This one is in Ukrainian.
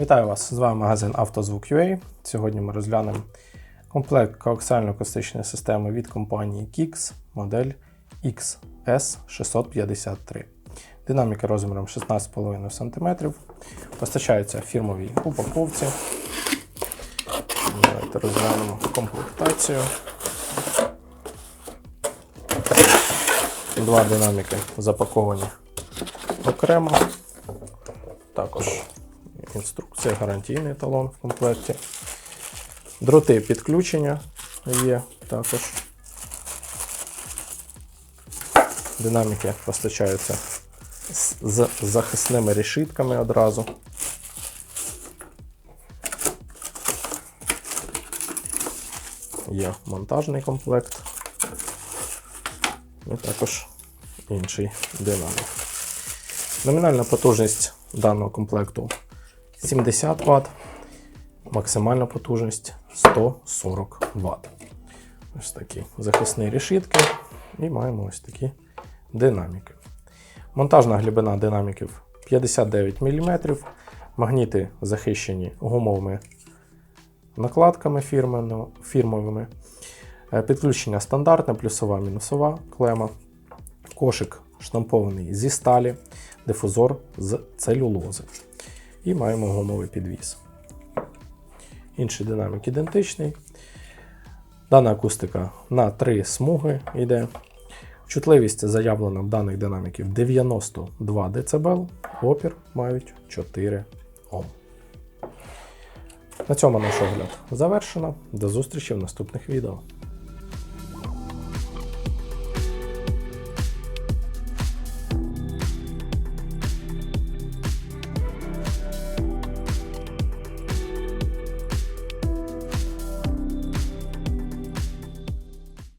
Вітаю вас! З вами магазин «Автозвук.UA». Сьогодні ми розглянемо комплект коаксіально-акустичної системи від компанії Kix модель XS653. Динаміка розміром 16,5 см. Постачається в фірмовій упаковці. Давайте розглянемо комплектацію. Два динаміки запаковані окремо. Також інструкція, гарантійний талон в комплекті. Дроти підключення є також. Динаміки постачаються з захисними решітками одразу. Є монтажний комплект. І також інший динамік. Номінальна потужність даного комплекту 70 Вт, максимальна потужність 140 Вт. Ось такі захисні решітки і маємо ось такі динаміки. Монтажна глибина динаміків 59 мм. Магніти захищені гумовими накладками фірмовими. Е, Підключення стандартне, плюсова, мінусова клема. Кошик штампований зі сталі, дифузор з целюлози. І маємо гумовий підвіс. Інший динамік ідентичний. Дана акустика на 3 смуги йде. Чутливість заявлена в даних динаміків 92 дБ, опір мають 4 Ом. На цьому наш огляд завершено. До зустрічі в наступних відео.